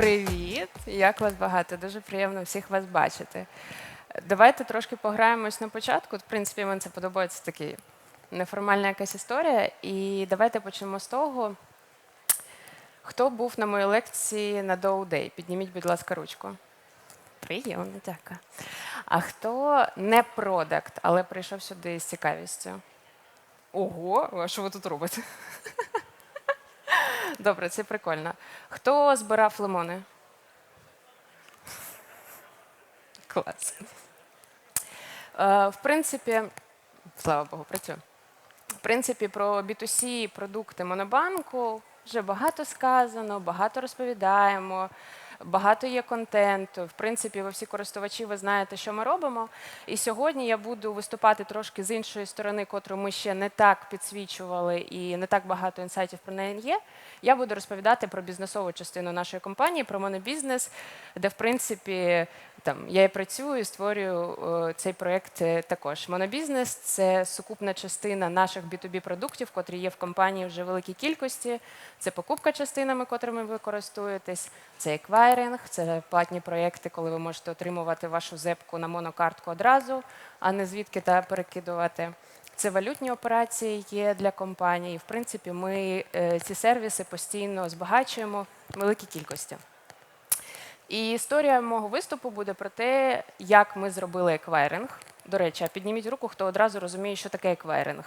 Привіт! Як вас багато? Дуже приємно всіх вас бачити. Давайте трошки пограємось на початку. В принципі, мені це подобається такий неформальна якась історія. І давайте почнемо з того, хто був на моїй лекції на Dow Day. Підніміть, будь ласка, ручку. Приємно, дякую. А хто не продакт, але прийшов сюди з цікавістю? Ого, а що ви тут робите? Добре, це прикольно. Хто збирав лимони? Клас. Е, В принципі, слава Богу, працює. В принципі, про B2C продукти Монобанку вже багато сказано, багато розповідаємо, багато є контенту. В принципі, ви всі користувачі, ви знаєте, що ми робимо. І сьогодні я буду виступати трошки з іншої сторони, котру ми ще не так підсвічували і не так багато інсайтів про неї є. Я буду розповідати про бізнесову частину нашої компанії, про монобізнес, де, в принципі, там я і працюю, створюю е, цей проєкт е, також. Монобізнес це сукупна частина наших B2B продуктів, котрі є в компанії вже великій кількості. Це покупка частинами, котрими ви користуєтесь, це еквайринг, це платні проєкти, коли ви можете отримувати вашу зепку на монокартку одразу, а не звідки та перекидувати. Це валютні операції є для компаній. В принципі, ми е, ці сервіси постійно збагачуємо в великій кількості. І історія мого виступу буде про те, як ми зробили еквайринг. До речі, а підніміть руку, хто одразу розуміє, що таке еквайринг.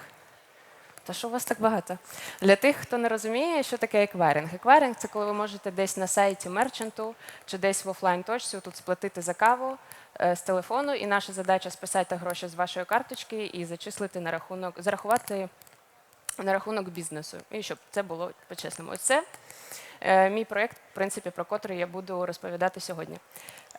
Та що у вас так багато? Для тих, хто не розуміє, що таке еквайринг. Еквайринг це коли ви можете десь на сайті мерчанту чи десь в офлайн точці тут сплатити за каву е, з телефону, і наша задача списати гроші з вашої карточки і зачислити на рахунок, зарахувати на рахунок бізнесу. І щоб це було по-чесному. Ось це мій проєкт, в принципі, про котрий я буду розповідати сьогодні.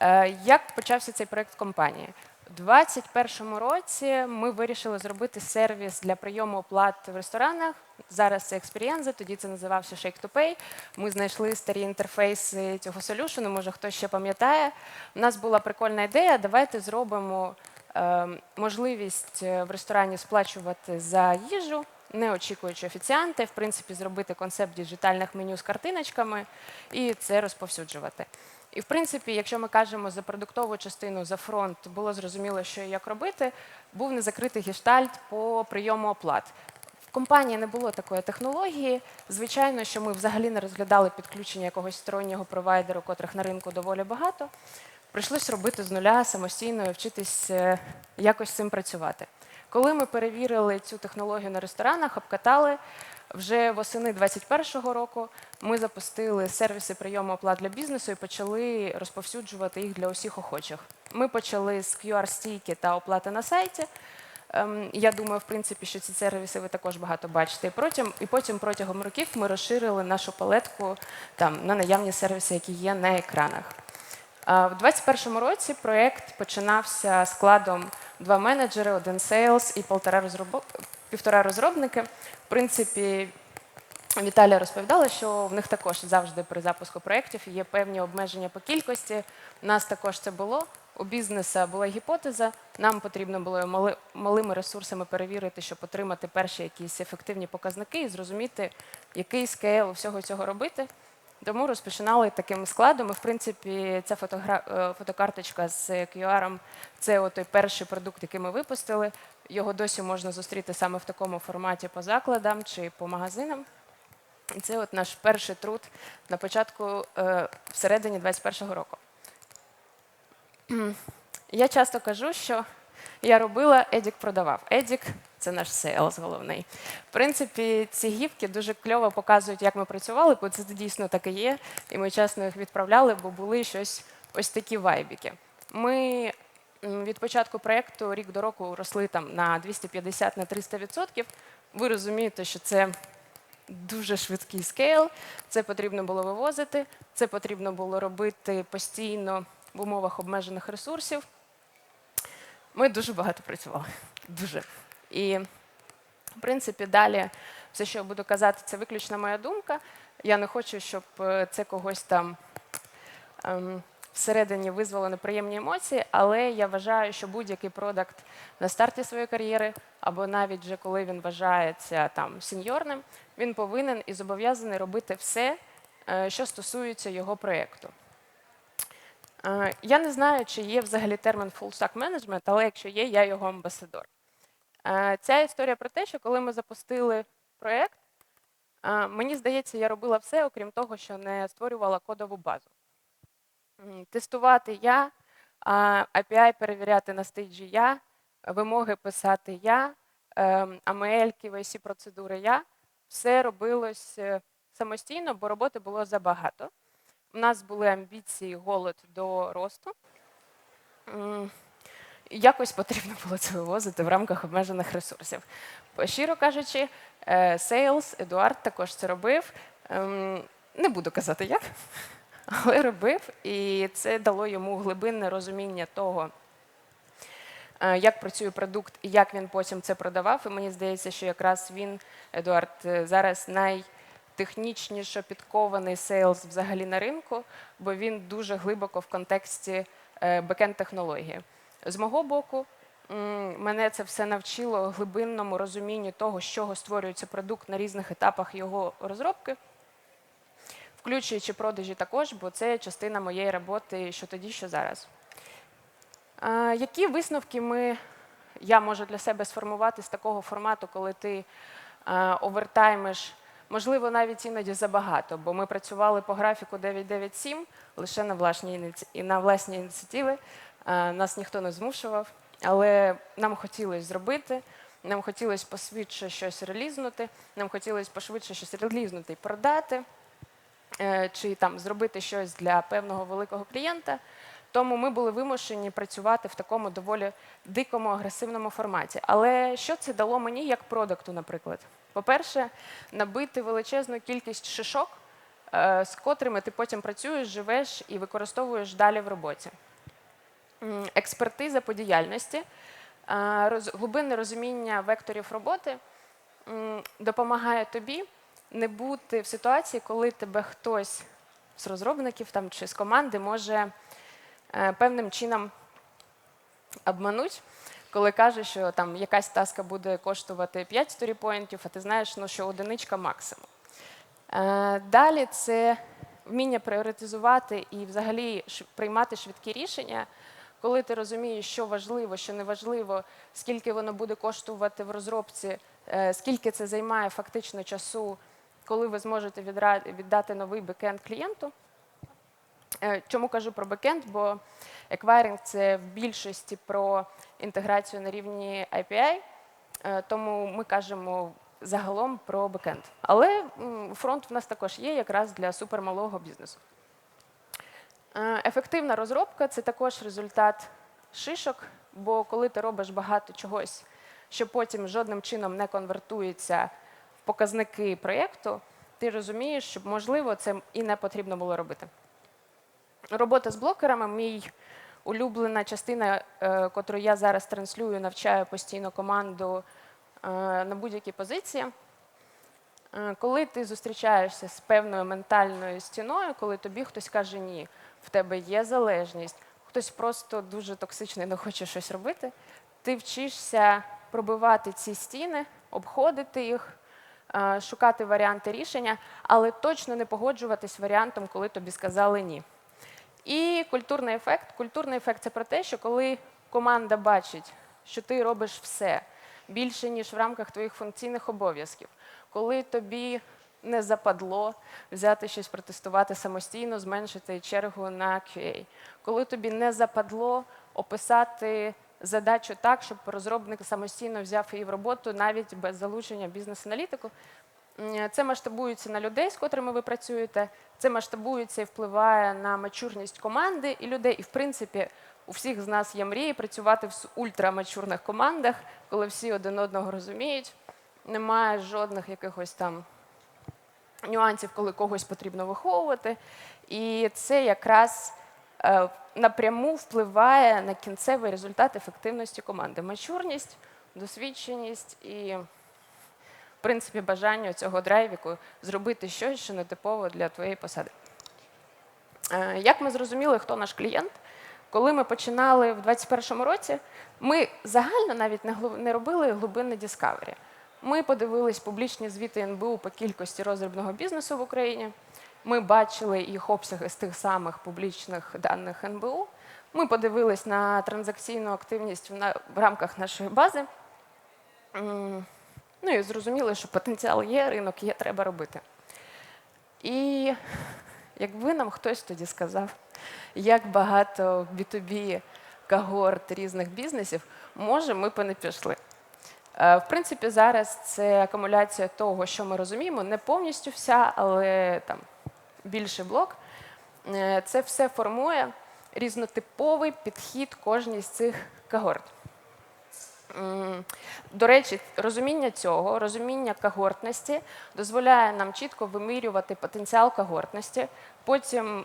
Е, Як почався цей проєкт компанії? У 2021 році ми вирішили зробити сервіс для прийому оплат в ресторанах. Зараз це Experience, тоді це називався Shake to Pay. Ми знайшли старі інтерфейси цього солюшену, може хтось ще пам'ятає. У нас була прикольна ідея. Давайте зробимо е, можливість е, в ресторані сплачувати за їжу, не очікуючи офіціанти, в принципі, зробити концепт діджитальних меню з картиночками і це розповсюджувати. І в принципі, якщо ми кажемо за продуктову частину, за фронт, було зрозуміло, що і як робити, був незакритий гештальт по прийому оплат. В компанії не було такої технології. Звичайно, що ми взагалі не розглядали підключення якогось стороннього провайдеру, котрих на ринку доволі багато. Прийшлось робити з нуля самостійно і вчитись е, якось цим працювати. Коли ми перевірили цю технологію на ресторанах, обкатали, вже восени 2021 року ми запустили сервіси прийому оплат для бізнесу і почали розповсюджувати їх для усіх охочих. Ми почали з QR-стійки та оплати на сайті. Ем, Я думаю, в принципі, що ці сервіси ви також багато бачите. І потім, і потім протягом років ми розширили нашу палетку там, на наявні сервіси, які є на екранах. В 2021 році проєкт починався складом два менеджери, один сейлс і півтора розробники. В принципі, Віталія розповідала, що в них також завжди при запуску проєктів є певні обмеження по кількості. У нас також це було. У бізнеса була гіпотеза. Нам потрібно було мали, малими ресурсами перевірити, щоб отримати перші якісь ефективні показники і зрозуміти, який скейл всього цього робити. Тому розпочинали таким складом. В принципі, ця фотогра... е, фотокарточка з QR – це той перший продукт, який ми випустили. Його досі можна зустріти саме в такому форматі по закладам чи по магазинам. І це от наш перший труд на початку е, всередині 21-го року. Я часто кажу, що я робила, Едік продавав. Едік це наш сейлс головний. В принципі, ці гівки дуже кльово показують, як ми працювали, бо це дійсно так і є. І ми чесно їх відправляли, бо були щось ось такі вайбіки. Ми від початку проєкту рік до року росли там на 250 на 300 відсотків. Ви розумієте, що це дуже швидкий скейл. Це потрібно було вивозити, це потрібно було робити постійно в умовах обмежених ресурсів. Ми дуже багато працювали. Дуже. І, в принципі, далі все, що я буду казати, це виключно моя думка. Я не хочу, щоб е, це когось там ем, всередині визвало неприємні емоції, але я вважаю, що будь-який продакт на старті своєї кар'єри, або навіть вже коли він вважається там сеньорним, він повинен і зобов'язаний робити все, е, що стосується його проєкту. Е, Я не знаю, чи є взагалі термін full stack management, але якщо є, я його амбасадор. Е, Ця історія про те, що коли ми запустили проєкт, е, мені здається, я робила все, окрім того, що не створювала кодову базу. Тестувати я, API перевіряти на стейджі я, вимоги писати я, ем, AML, KYC процедури я. Все робилось самостійно, бо роботи було забагато. У нас були амбіції, голод до росту. Якось потрібно було це вивозити в рамках обмежених ресурсів. Щиро кажучи, Sales, Едуард також це робив. Ем, Не буду казати як, але робив, і це дало йому глибинне розуміння того, е, як працює продукт і як він потім це продавав. І мені здається, що якраз він, Едуард, е, зараз найтехнічніше підкований сейлс взагалі на ринку, бо він дуже глибоко в контексті бекенд технології. З мого боку, мене це все навчило глибинному розумінню того, з чого створюється продукт на різних етапах його розробки, включуючи продажі також, бо це частина моєї роботи що тоді, що зараз. Які висновки ми, я можу для себе сформувати з такого формату, коли ти а, овертаймиш, можливо, навіть іноді забагато, бо ми працювали по графіку 997 лише на власні, ініці- на власні ініціативи. Нас ніхто не змушував, але нам хотілося зробити. Нам хотілося посвідче щось релізнути, нам хотілося пошвидше щось релізнути і продати, е, чи там зробити щось для певного великого клієнта. Тому ми були вимушені працювати в такому доволі дикому агресивному форматі. Але що це дало мені як продукту, наприклад? По-перше, набити величезну кількість шишок, е, з котрими ти потім працюєш, живеш і використовуєш далі в роботі. Експертиза по діяльності, е, глибинне розуміння векторів роботи допомагає тобі не бути в ситуації, коли тебе хтось з розробників там, чи з команди може е, певним чином обмануть, коли каже, що там якась таска буде коштувати 5 сторіпоінтів, а ти знаєш, ну, що одиничка максимум. Е, Далі це вміння пріоритизувати і взагалі приймати швидкі рішення, коли ти розумієш, що важливо, що не важливо, скільки воно буде коштувати в розробці, е, скільки це займає фактично часу, коли ви зможете віддати новий бекенд клієнту. Е, Чому кажу про бекенд? Бо еквайринг це в більшості про інтеграцію на рівні API, е, тому ми кажемо загалом про бекенд. Але фронт в нас також є якраз для супермалого бізнесу. Е, Ефективна розробка це також результат шишок, бо коли ти робиш багато чогось, що потім жодним чином не конвертується в показники проєкту, ти розумієш, що можливо це і не потрібно було робити. Робота з блокерами мій улюблена частина, е, котру я зараз транслюю, навчаю постійно команду е, на будь-які позиції. Е, Коли ти зустрічаєшся з певною ментальною стіною, коли тобі хтось каже ні, в тебе є залежність, хтось просто дуже токсичний, не хоче щось робити, ти вчишся пробивати ці стіни, обходити їх, е, шукати варіанти рішення, але точно не погоджуватись варіантом, коли тобі сказали ні. І культурний ефект. Культурний ефект це про те, що коли команда бачить, що ти робиш все більше, ніж в рамках твоїх функційних обов'язків, коли тобі не западло взяти щось протестувати самостійно, зменшити чергу на QA, коли тобі не западло описати задачу так, щоб розробник самостійно взяв її в роботу навіть без залучення бізнес-аналітику, Це масштабується на людей, з котрими ви працюєте. Це масштабується і впливає на мачурність команди і людей. І в принципі, у всіх з нас є мрії працювати в ультрамачурних командах, коли всі один одного розуміють. Немає жодних якихось там нюансів, коли когось потрібно виховувати. І це якраз е, напряму впливає на кінцевий результат ефективності команди. Мачурність, досвідченість і принципі, бажання цього драйвіку зробити щось, що не типово для твоєї посади. Е, Як ми зрозуміли, хто наш клієнт? Коли ми починали в 2021 році, ми загально навіть не, робили глибинне Discovery. Ми подивились публічні звіти НБУ по кількості розробного бізнесу в Україні. Ми бачили їх обсяги з тих самих публічних даних НБУ. Ми подивились на транзакційну активність в рамках нашої бази. Ну і зрозуміли, що потенціал є, ринок є, треба робити. І якби нам хтось тоді сказав, як багато B2B когорт різних бізнесів, може, ми б не пішли. Е, В принципі, зараз це акумуляція того, що ми розуміємо, не повністю вся, але там більший блок. Е, Це все формує різнотиповий підхід кожній з цих когорт. До речі, розуміння цього, розуміння когортності дозволяє нам чітко вимірювати потенціал когортності, потім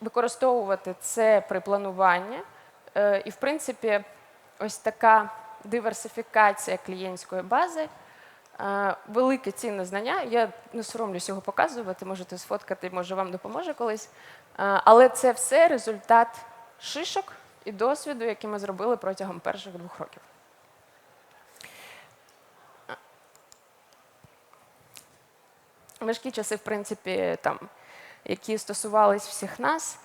використовувати це при плануванні. Е, І, в принципі, ось така диверсифікація клієнтської бази, е, велике цінне знання. Я не соромлюсь його показувати, можете сфоткати, може вам допоможе колись. Е, Але це все результат шишок і досвіду, який ми зробили протягом перших двох років. Важкі часи, в принципі, там, які стосувались всіх нас,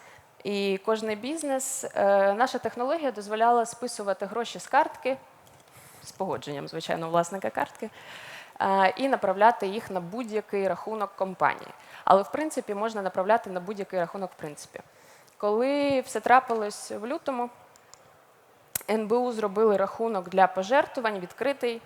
і кожний бізнес, е, наша технологія дозволяла списувати гроші з картки з погодженням, звичайно, власника картки, е, і направляти їх на будь-який рахунок компанії. Але, в принципі, можна направляти на будь-який рахунок, в принципі. Коли все трапилось в лютому, НБУ зробили рахунок для пожертвувань відкритий,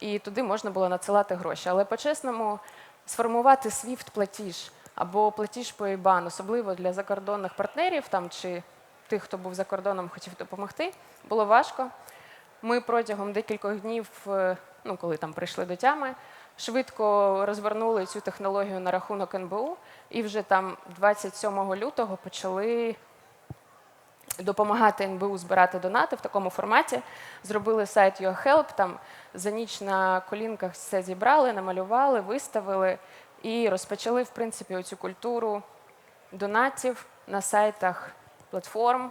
і туди можна було надсилати гроші. Але по-чесному, сформувати SWIFT платіж або платіж по IBAN, особливо для закордонних партнерів там, чи тих, хто був за кордоном, хотів допомогти, було важко. Ми протягом декількох днів, е, ну коли там прийшли до тями, швидко розвернули цю технологію на рахунок НБУ, і вже там 27 лютого почали допомагати НБУ збирати донати в такому форматі. Зробили сайт YourHelp, там за ніч на колінках все зібрали, намалювали, виставили і розпочали, в принципі, оцю культуру донатів на сайтах платформ,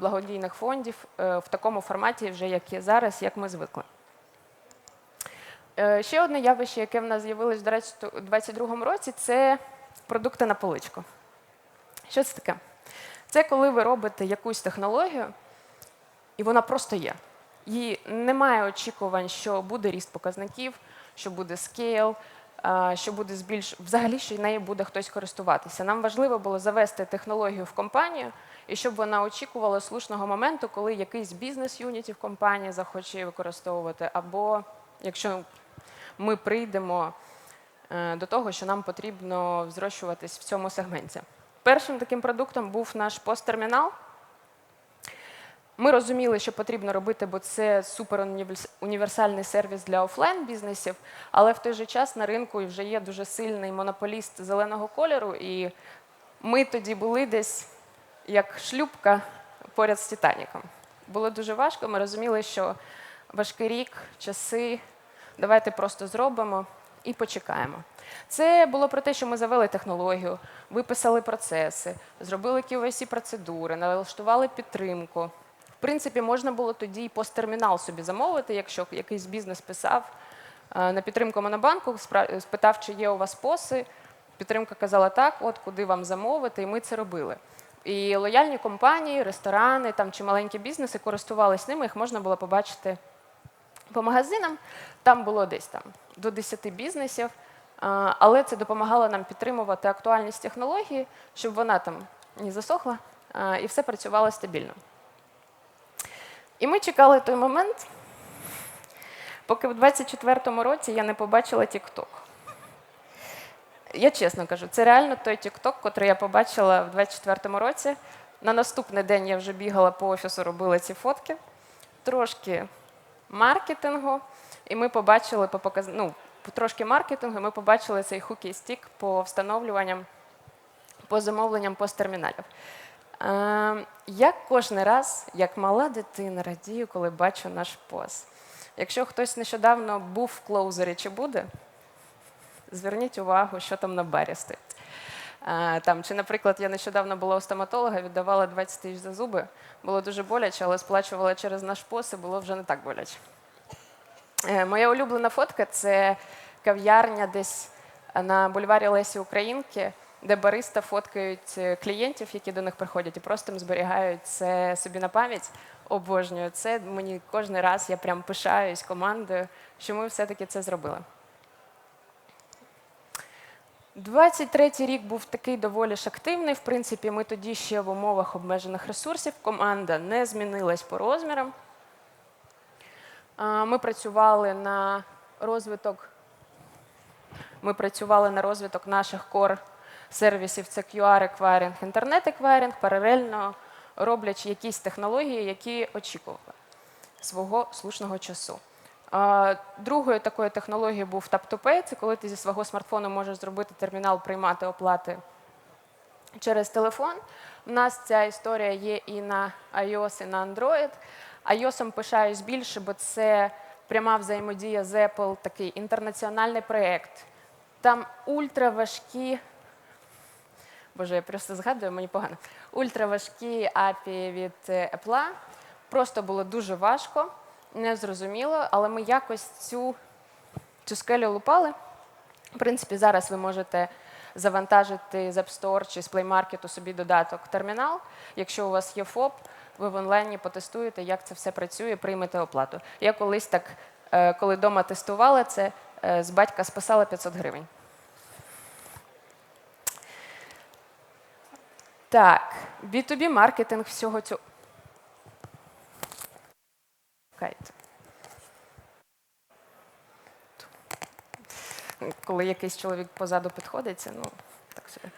благодійних фондів е, в такому форматі, вже як є зараз, як ми звикли. Е, Ще одне явище, яке в нас з'явилось у 2022 році, це продукти на поличку. Що це таке? Це коли ви робите якусь технологію, і вона просто є. Її немає очікувань, що буде ріст показників, що буде скейл, що буде збільш... взагалі, що нею буде хтось користуватися. Нам важливо було завести технологію в компанію, і щоб вона очікувала слушного моменту, коли якийсь бізнес-юніті в компанії захоче її використовувати, або якщо ми прийдемо е, до того, що нам потрібно зрощуватись в цьому сегменті. Першим таким продуктом був наш посттермінал. Ми розуміли, що потрібно робити, бо це суперуніверсальний сервіс для офлайн бізнесів, але в той же час на ринку вже є дуже сильний монополіст зеленого кольору, і ми тоді були десь як шлюпка поряд з Титаніком. Було дуже важко. Ми розуміли, що важкий рік, часи, давайте просто зробимо і почекаємо. Це було про те, що ми завели технологію, виписали процеси, зробили QVC процедури, налаштували підтримку. В принципі, можна було тоді і посттермінал собі замовити, якщо якийсь бізнес писав е, на підтримку Монобанку, спитав, чи є у вас поси. Підтримка казала так, от куди вам замовити, і ми це робили. І лояльні компанії, ресторани там, чи маленькі бізнеси користувалися ними, їх можна було побачити по магазинам. Там було десь там до 10 бізнесів, але це допомагало нам підтримувати актуальність технології, щоб вона там не засохла і все працювало стабільно. І ми чекали той момент, поки в 24-му році я не побачила TikTok. Я чесно кажу, це реально той TikTok, котрий я побачила в 24-му році. На наступний день я вже бігала по офісу, робила ці фотки. Трошки маркетингу, і ми побачили по показ... ну, трошки маркетингу, ми побачили цей хукі стік по встановлюванням, по замовленням посттерміналів. Е, я кожен раз, як мала дитина, радію, коли бачу наш пост. Якщо хтось нещодавно був в клоузері чи буде, зверніть увагу, що там на барі стоїть. Е, Там, чи, наприклад, я нещодавно була у стоматолога, віддавала 20 тисяч за зуби. Було дуже боляче, але сплачувала через наш пост, і було вже не так боляче. Е, Моя улюблена фотка це кав'ярня десь на бульварі Лесі Українки. де бариста фоткають е, клієнтів, які до них приходять, і просто зберігають це собі на пам'ять. Обожнюю це. Мені кожен раз я прям пишаюсь командою, що ми все-таки це зробили. 23-й рік був такий доволі ж активний. В принципі, ми тоді ще в умовах обмежених ресурсів. Команда не змінилась по розмірам. Ми працювали на розвиток. Ми працювали на розвиток наших кор сервісів. Це QR еквайринг, інтернет еквайринг, паралельно роблячи якісь технології, які очікували свого слушного часу. Другою такою технологією був Tap-to-Pay. Це коли ти зі свого смартфону можеш зробити термінал, приймати оплати через телефон. У нас ця історія є і на iOS, і на Android. iOS пишаюсь більше, бо це пряма взаємодія з Apple, такий інтернаціональний проєкт. Там ультраважкі, боже, я просто згадую, мені погано. Ультраважкі API від е, Apple. Просто було дуже важко, незрозуміло, але ми якось цю, цю скелю лупали. В принципі, зараз ви можете завантажити з App Store чи з Play Market собі додаток термінал. Якщо у вас є ФОП, ви в онлайні потестуєте, як це все працює, приймете оплату. Я колись так, е, коли вдома тестувала це, е, з батька списала 500 гривень. Так, B2B маркетинг всього цього. Коли якийсь чоловік позаду підходить, це ну так собі.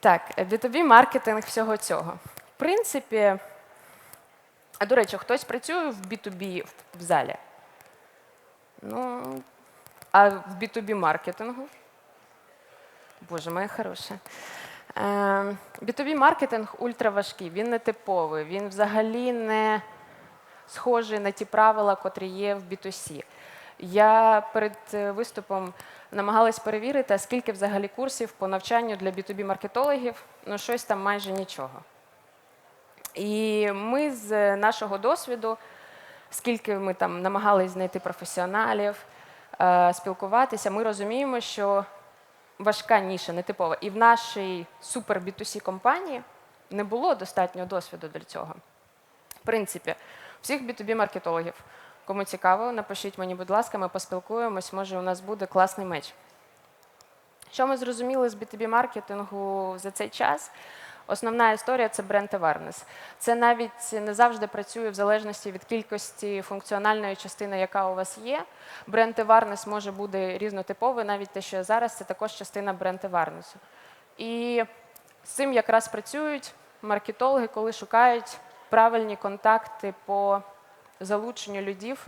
Так, B2B маркетинг всього цього. В принципі, а до речі, хтось працює в B2B в- залі? Ну, а в B2B маркетингу? Боже, моя хороша. Е, B2B маркетинг ультраважкий, він не типовий, він взагалі не схожий на ті правила, котрі є в B2C. Я перед е, виступом намагалась перевірити, а скільки взагалі курсів по навчанню для B2B маркетологів, ну щось там майже нічого. І ми з нашого досвіду, скільки ми там намагались знайти професіоналів, е, спілкуватися, ми розуміємо, що важка ніша, нетипова. І в нашій супер B2C компанії не було достатньо досвіду для цього. В принципі, всіх B2B маркетологів. Кому цікаво, напишіть мені, будь ласка, ми поспілкуємось, може у нас буде класний меч. Що ми зрозуміли з B2B маркетингу за цей час? Основна історія це бренд awareness. Це навіть не завжди працює в залежності від кількості функціональної частини, яка у вас є. Бренд awareness може бути різнотиповий, навіть те, що я зараз, це також частина бренд awareness. І з цим якраз працюють маркетологи, коли шукають правильні контакти по залученню людів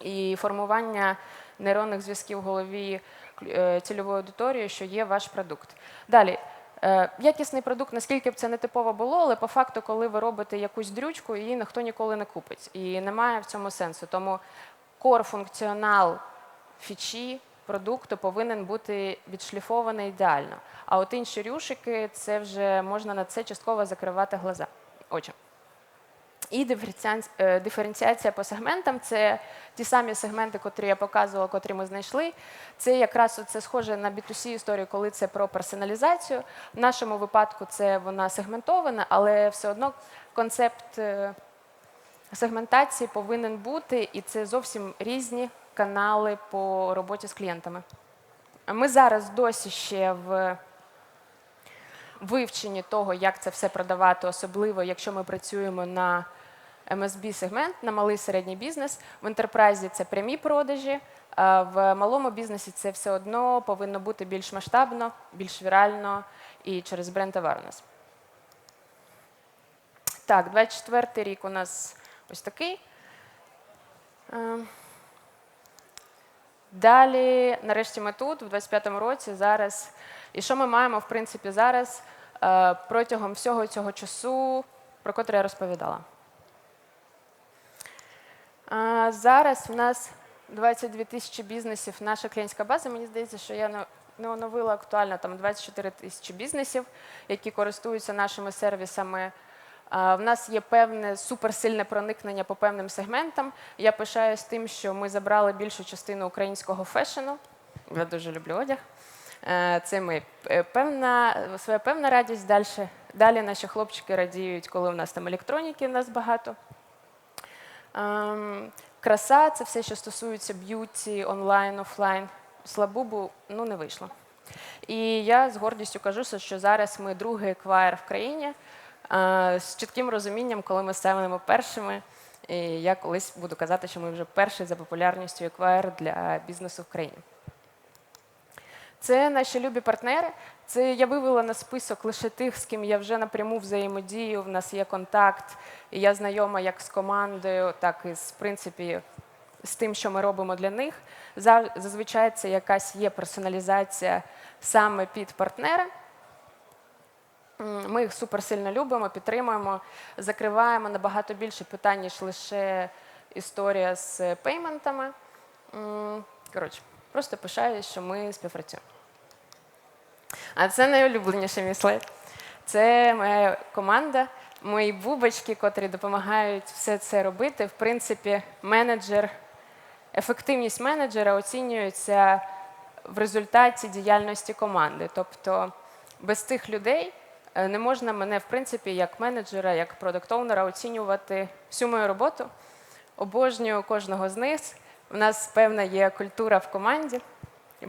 і формування нейронних зв'язків в голові е, цільової аудиторії, що є ваш продукт. Далі. Е, Якісний продукт, наскільки б це не типово було, але по факту, коли ви робите якусь дрючку, її ніхто ніколи не купить. І немає в цьому сенсу. Тому кор-функціонал фічі продукту повинен бути відшліфований ідеально. А от інші рюшики, це вже можна на це частково закривати глаза, очі. І е, диференціація по сегментам це ті самі сегменти, котрі я показувала, котрі ми знайшли. Це якраз це схоже на B2C історію, коли це про персоналізацію. В нашому випадку це вона сегментована, але все одно концепт е, сегментації повинен бути, і це зовсім різні канали по роботі з клієнтами. Ми зараз досі ще в вивченні того, як це все продавати, особливо якщо ми працюємо на MSB сегмент, на малий середній бізнес. В ентерпрайзі це прямі продажі. А в малому бізнесі це все одно повинно бути більш масштабно, більш вірально і через бренд awareness. Так, 24 рік у нас ось такий. Е, Далі, нарешті, ми тут, в 25-му році, зараз. І що ми маємо, в принципі, зараз е, протягом всього цього часу, про котрий я розповідала? Зараз в нас 22 тисячі бізнесів, наша клієнтська база. Мені здається, що я не- не оновила актуально там 24 тисячі бізнесів, які користуються нашими сервісами. В нас є певне суперсильне проникнення по певним сегментам. Я пишаюсь тим, що ми забрали більшу частину українського фешену. Я дуже люблю одяг. Е, Це ми. Е, Певна, своя певна радість далі. Далі наші хлопчики радіють, коли у нас там електроніки, у нас багато. Ем, Краса це все, що стосується б'юті, онлайн, офлайн. Слабубу ну, не вийшло. І я з гордістю кажу, що зараз ми другий еквайр в країні е, з чітким розумінням, коли ми ставимо першими. І я колись буду казати, що ми вже перший за популярністю еквайр для бізнесу в країні. Це наші любі партнери. Це я вивела на список лише тих, з ким я вже напряму взаємодію. В нас є контакт, і я знайома як з командою, так і з принципі з тим, що ми робимо для них. Зазвичай це якась є персоналізація саме під партнера. Ми їх суперсильно любимо, підтримуємо, закриваємо набагато більше питань, ніж лише історія з пейментами. Коротше, просто пишаюсь, що ми співпрацюємо. А це найулюбленіший мій. Це моя команда, мої бубочки, котрі допомагають все це робити. В принципі, менеджер, ефективність менеджера оцінюється в результаті діяльності команди. Тобто без тих людей е, не можна мене, в принципі, як менеджера, як продакт-оунера оцінювати всю мою роботу. Обожнюю кожного з них. У нас певна є культура в команді,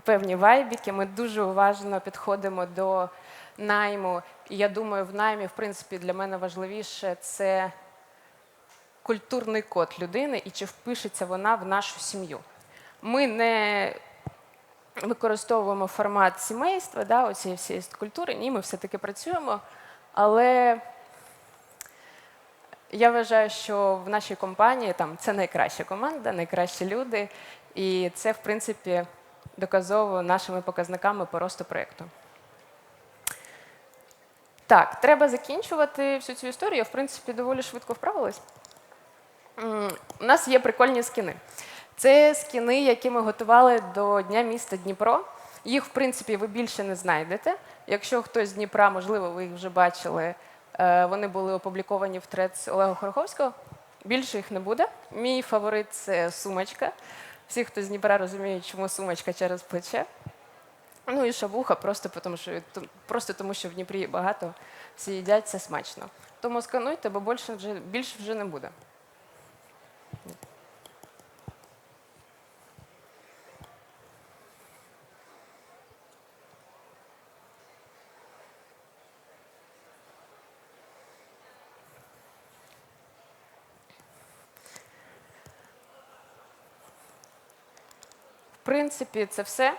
певні вайбіки. Ми дуже уважно підходимо до найму. І я думаю, в наймі, в принципі, для мене важливіше це культурний код людини і чи впишеться вона в нашу сім'ю. Ми не використовуємо формат сімейства, да, оцієї всієї культури. Ні, ми все-таки працюємо. Але я вважаю, що в нашій компанії там це найкраща команда, найкращі люди, і це, в принципі, доказово нашими показниками по росту проєкту. Так, треба закінчувати всю цю історію. Я, в принципі, доволі швидко вправилась. У нас є прикольні скіни. Це скіни, які ми готували до Дня міста Дніпро. Їх, в принципі, ви більше не знайдете. Якщо хтось з Дніпра, можливо, ви їх вже бачили, е, вони були опубліковані в трец Олега Хороховського. Більше їх не буде. Мій фаворит це сумочка. Всі, хто з Дніпра розуміють, чому сумочка через плече. Ну і шавуха, просто тому, що, просто тому, що в Дніпрі багато, всі їдять, це смачно. Тому скануйте, бо більше вже, більше вже не буде. Принципі, це все.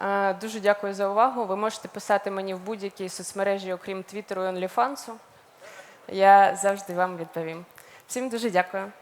Е, Дуже дякую за увагу. Ви можете писати мені в будь-якій соцмережі, окрім Твіттеру і OnlyFans. Я завжди вам відповім. Всім дуже дякую.